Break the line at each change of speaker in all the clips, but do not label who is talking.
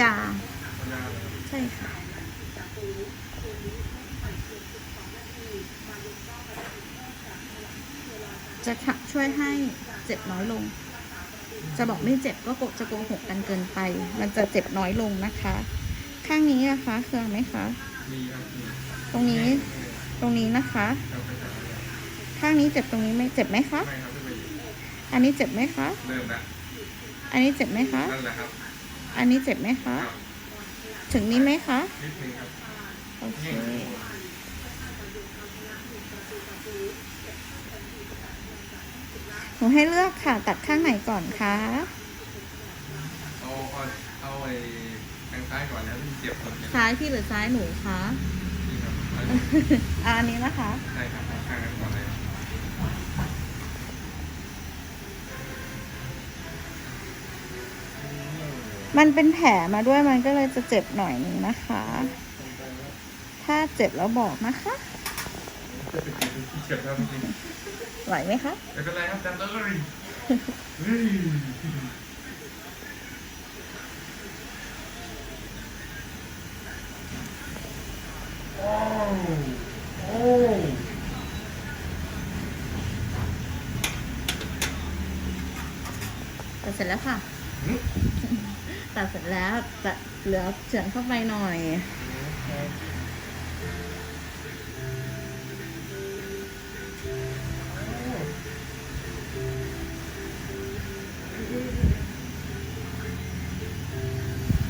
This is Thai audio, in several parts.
ยา
เอายาเลย
ใช่ค่ะ จะทำช่วยให้เจ็บน้อยลง จะบอกไม่เจ็บก็โกจะโกหกกันเกินไป มันจะเจ็บน้อยลงนะคะ ข้างนี้นะคะเครื่องไหมคะ
มีครับมี
ตรงนี้ ตรงนี้นะคะ
เราไปจับเลย
ข้างนี้เจ็บตรงนี้ไหม่เจ็บไหมคะ
ไม่ครับขึ้นไปอีก
อันนี้เจ็บไหมคะ
เริ่มละ
อันนี้เจ็บไหมคะ
นั่นแหละครับ
อันนี้เจ็บไหมคะ
ครับ
ถึงนี้ไหมคะ
นิดนึงครับ
โอเค หนูให้เลือกค่ะ ตัดข้างไหนก่อนคะ
เอาเอาเอาไอ้ทางซ้ายก่อนแล้วที่เจ็บตรงเนี้ย
ซ้ายพี่หรือซ้ายหนูคะ
นี่ครับอัน
อะอันนี้นะคะ
ใช่ครับเอาข้างนั้นก่อนเลย
มันเป็นแผลมาด้วยมันก็เลยจะเจ็บหน่อยนึงนะคะ ถ้าเจ็บแล้วบอกนะคะ
จะเป็นที่เจ็บแล้วจริง
ไหวไหมคะ
ๆไม่เป็นไรครับจันเลยเฮ้ยโอ้โอ้
ตัดเสร็จแล้วค่ะ
หึ
ตัดเสร็จแล้วตัดเหลือเฉือนเข้าไปหน่อย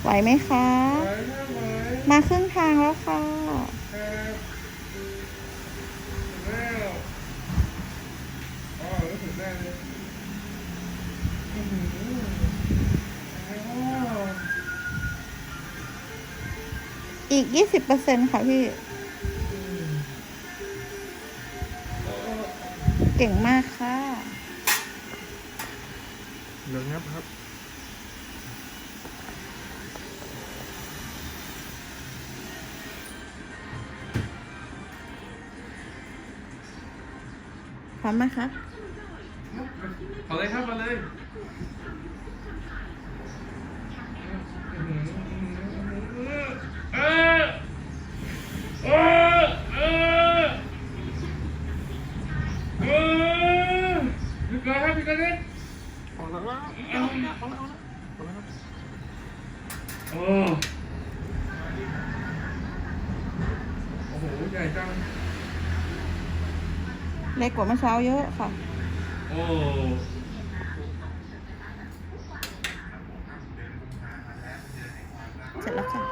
ไหวไหมคะ
ไหวครับไหว
มาครึ่งทางแล้วค่ะ
ครับแล้
อีก20%ค่ะพี่ เก่งมากค่ะ
เหลืองครับครับ
พร้อมไหมคะ
เอาเลยครับเอาเลยเออเออเออเออพี่กอครับพี่กอเล็กออกแล้วออกแล้วออกแล้วออกแล้วออกแล้ว โอ้โอ้โหใหญ่จัง
เล็กกว่าเมื่อเช้าเยอะค่ะ
โอ้
เสร็จแล้วค่ะ